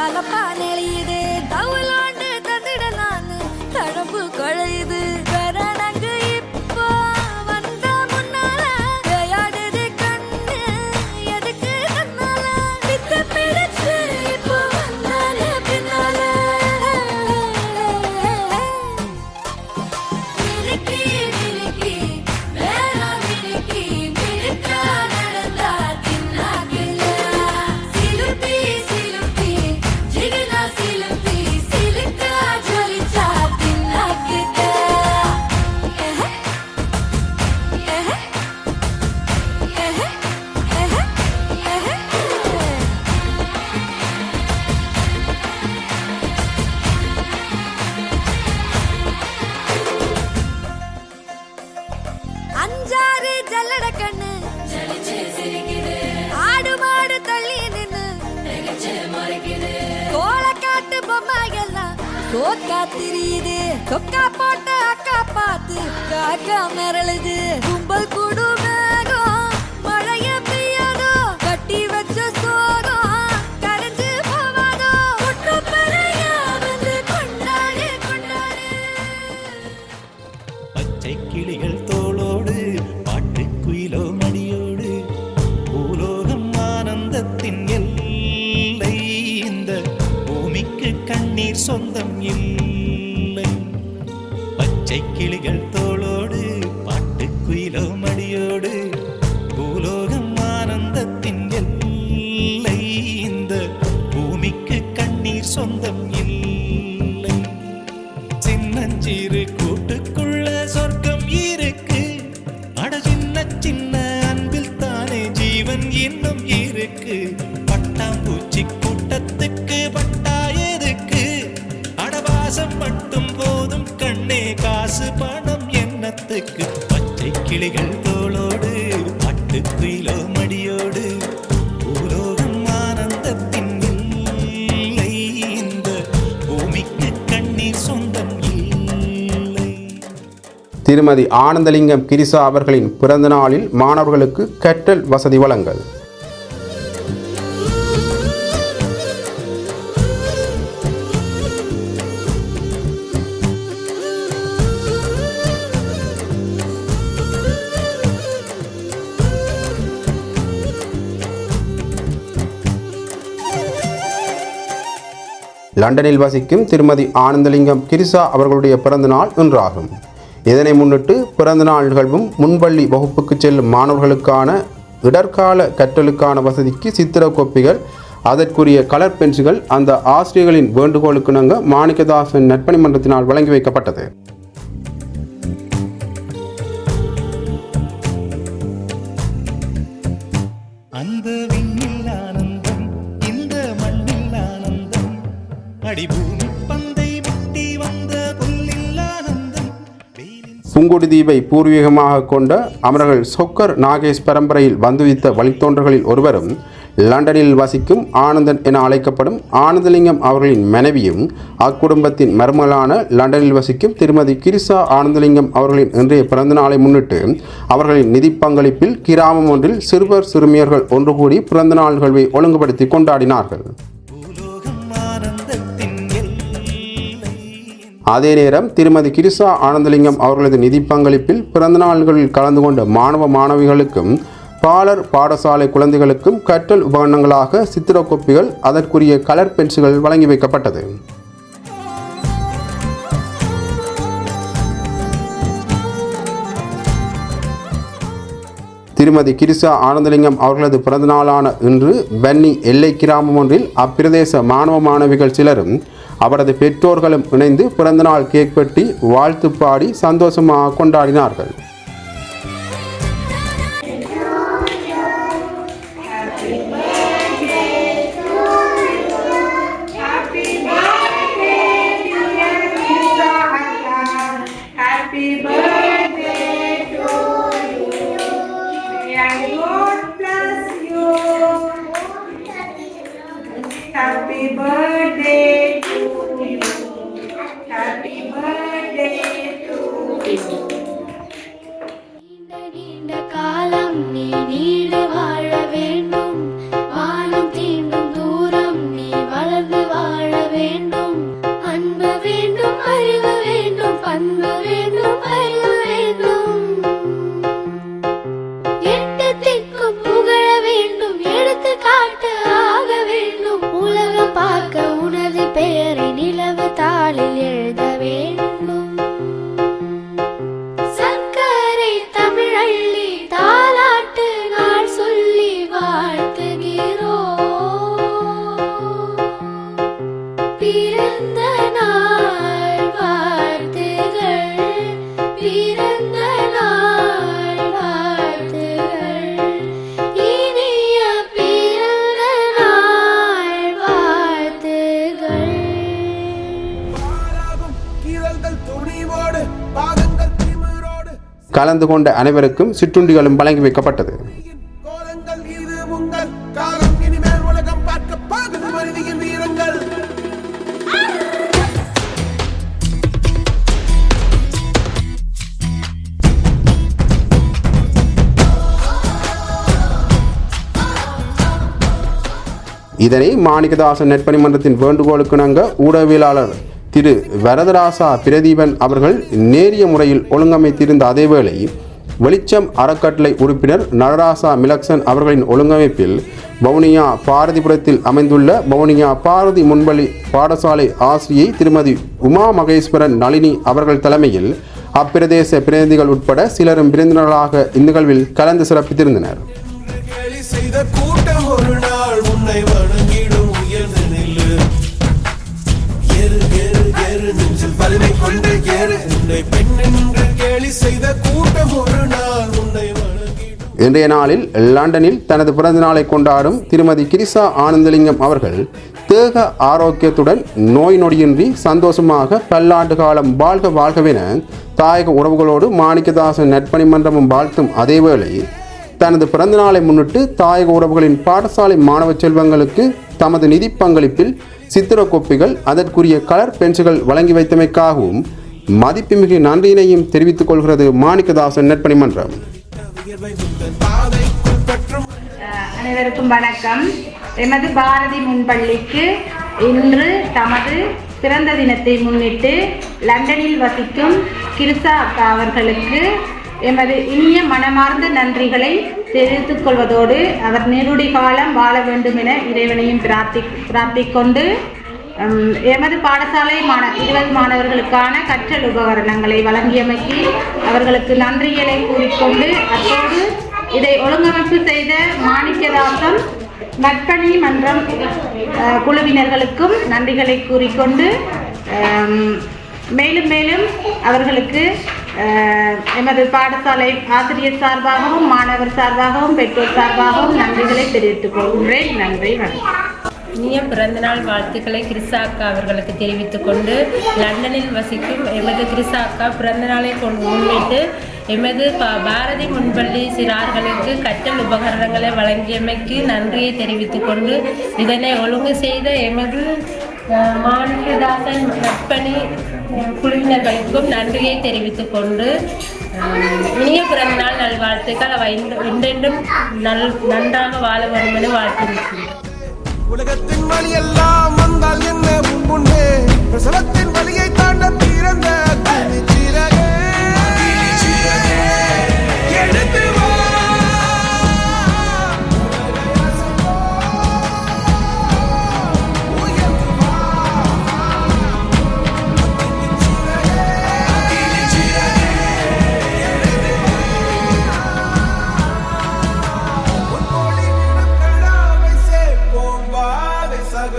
I gala pane காக்கா மிரளுது கும்பல் கூடு மேகம். மழைய பெய்யாதோ கட்டி வச்ச சோகம். கரைஞ்சு போவாதோ வந்து கொண்டாடு கொண்டாடு. பச்சை கிளிகள் தோளோடு பாட்டு குயிலோ பூலோகம் ஆனந்தத்தின் எல்லை. இந்த பூமிக்கு கண்ணீர் சொந்தம் இல்லை. பச்சை கிளிகள் தோ கிளிகள் தோளோடு பட்டு குயிலோ மடியோடு பூலோகம் ஆனந்தத்தின் இல்லை இந்த பூமிக்கு கண்ணீர் சொந்தம் திருமதி ஆனந்தலிங்கம் கிரிசா அவர்களின் பிறந்த நாளில் மாணவர்களுக்கு கற்றல் வசதி வழங்கல். லண்டனில் வசிக்கும் திருமதி ஆனந்தலிங்கம் கிரிசா அவர்களுடைய பிறந்தநாள் இன்றாகும். இதனை முன்னிட்டு பிறந்தநாள் நிகழ்வும் முன்பள்ளி வகுப்புக்கு செல்லும் மாணவர்களுக்கான இடர்கால கற்றலுக்கான வசதிக்கு சித்திர கோப்பிகள் அதற்குரிய கலர் பென்சில்கள் அந்த ஆசிரியர்களின் வேண்டுகோளுக்கிணங்க மாணிக்கதாசன் நற்பணி மன்றத்தினால் வழங்கி வைக்கப்பட்டது. அடிபூமி பந்தை முட்டி வந்த புங்குடி தீபை பூர்வீகமாக கொண்ட அமரர்கள் சொக்கர் நாகேஷ் பரம்பரையில் வந்துவித்த வழித்தோன்றர்களில் ஒருவரும் லண்டனில் வசிக்கும் ஆனந்தன் என அழைக்கப்படும் ஆனந்தலிங்கம் அவர்களின் மனைவியும் அக்குடும்பத்தின் மருமகளான லண்டனில் வசிக்கும் திருமதி கிரிசா ஆனந்தலிங்கம் அவர்களின் இன்றைய பிறந்த நாளை முன்னிட்டு அவர்களின் நிதி பங்களிப்பில் கிராமம் ஒன்றில் சிறுவர் சிறுமியர்கள் ஒன்று கூடி பிறந்தநாள் நிகழ்வை ஒழுங்குபடுத்தி கொண்டாடினார்கள். அதே நேரம் திருமதி கிரிசா ஆனந்தலிங்கம் அவர்களது நிதி பங்களிப்பில் பிறந்தநாள்களில் கலந்து கொண்ட மாணவ மாணவிகளுக்கும் பாலர் பாடசாலை குழந்தைகளுக்கும் கற்றல் உபகரணங்களாக சித்திரக்கோப்பிகள் அதற்குரிய கலர் பென்சில்கள் வழங்கி வைக்கப்பட்டது. திருமதி கிரிசா ஆனந்தலிங்கம் அவர்களது பிறந்தநாளான இன்று பன்னி எல்லை கிராமம் ஒன்றில் அப்பிரதேச மாணவ மாணவிகள் சிலரும் அவரது பெற்றோர்களும் இணைந்து பிறந்தநாள் கேக் வெட்டி வாழ்த்து பாடி சந்தோஷமாக கொண்டாடினார்கள். கலந்து கொண்ட அனைவருக்கும் சிற்றுண்டிகளும் வழங்கி வைக்கப்பட்டது. இதனை மாணிக்கதாசன் நெற்பணி மன்றத்தின் வேண்டுகோளுக்கிணங்க ஊடகவியலாளர் திரு வரதராசா பிரதீபன் அவர்கள் நேரிய முறையில் ஒழுங்கமைத்திருந்த அதேவேளை வெளிச்சம் அறக்கட்டளை உறுப்பினர் நடராசா மிலக்சன் அவர்களின் ஒழுங்கமைப்பில் வவுனியா பாரதிபுரத்தில் அமைந்துள்ள வவுனியா பாரதி முன்பள்ளி பாடசாலை ஆசிரியை திருமதி உமா மகேஸ்வரன் நளினி அவர்கள் தலைமையில் அப்பிரதேச பிரதிநிதிகள் உட்பட சிலரும் விருந்தினர்களாக இந்நிகழ்வில் கலந்து சிறப்பித்திருந்தனர். வலிமை கொண்டு ஏறு உன்னை பெண் என்று கேலி செய்த கூட்டம் ஒரு நாள் உன்னை இன்றைய நாளில் லண்டனில் தனது பிறந்த நாளை கொண்டாடும் திருமதி கிரிசா ஆனந்தலிங்கம் அவர்கள் தேக ஆரோக்கியத்துடன் நோய் நொடியின்றி சந்தோஷமாக பல்லாண்டு காலம் வாழ்க வாழ்கவென தாயக உறவுகளோடு மாணிக்கதாசன் நட்பணி மன்றமும் வாழ்த்தும் அதேவேளை தனது பிறந்தநாளை முன்னிட்டு தாயக உறவுகளின் பாடசாலை மாணவ செல்வங்களுக்கு தமது நிதி பங்களிப்பில் சித்திர கோப்பைகள் அதற்குரிய கலர் பென்சில்கள் வழங்கி வைத்தமைக்காகவும் மதிப்புமிகு நன்றியினையும் தெரிவித்துக் கொள்கிறது மாணிக்கதாசன் நெற்பணி மன்றம். அனைவருக்கும் வணக்கம். எமது பாரதி முன்பள்ளிக்கு இன்று தமது பிறந்த தினத்தை முன்னிட்டு லண்டனில் வசிக்கும் கிருசா அக்கா அவர்களுக்கு எமது இனிய மனமார்ந்த நன்றிகளை தெரிவித்துக் கொள்வதோடு அவர் நெருடி காலம் வாழ வேண்டும் என இறைவனையும் பிரார்த்தி பிரார்த்திக்கொண்டு எமது பாடசாலை மாண இருபது மாணவர்களுக்கான கற்றல் உபகரணங்களை வழங்கியமைக்கு அவர்களுக்கு நன்றிகளை கூறிக்கொண்டு அப்போது இதை ஒழுங்கமைப்பு செய்த மாணிக்கதாசம் நற்பணி மன்றம் குழுவினர்களுக்கும் நன்றிகளை கூறிக்கொண்டு மேலும் மேலும் அவர்களுக்கு எமது பாடசாலை ஆசிரியர் சார்பாகவும் மாணவர் சார்பாகவும் பெற்றோர் சார்பாகவும் நன்றிகளை தெரிவித்துக் கொள்கின்றேன். நன்றி வணக்கம். இனிய பிறந்தநாள் வாழ்த்துக்களை கிரிசா அக்கா அவர்களுக்கு தெரிவித்துக் கொண்டு லண்டனில் வசிக்கும் எமது கிரிசா அக்கா பிறந்தநாளை கொண்டு முன்னிட்டு எமது பாரதி முன்பள்ளி சிறார்களுக்கு கற்றல் உபகரணங்களை வழங்கியமைக்கு நன்றியை தெரிவித்துக் கொண்டு இதனை ஒழுங்கு செய்த எமது மாணிக்கதாசன் நற்பணி குழுவினர்களுக்கும் நன்றியை தெரிவித்துக் கொண்டு இனிய பிறந்த நாள் நல்வாழ்த்துக்கள். அவை இன்று- என்றென்றும் நல் நன்றாக வாழ வேண்டும் என வாழ்த்திருக்கிறேன். உலகத்தின் வழி எல்லாம் வந்தால் என்ன உன் பிரசவத்தின் வழியை தாண்ட பிறந்த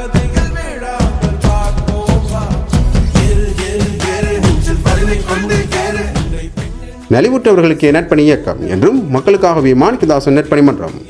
நலிவுற்றவர்களுக்கே சகதிகள் நலிவுற்றவர்களுக்கு நட்பணி இயக்கம் என்றும் மக்களுக்காகவே மாணிக்கதாசன் நட்பணி மன்றம்.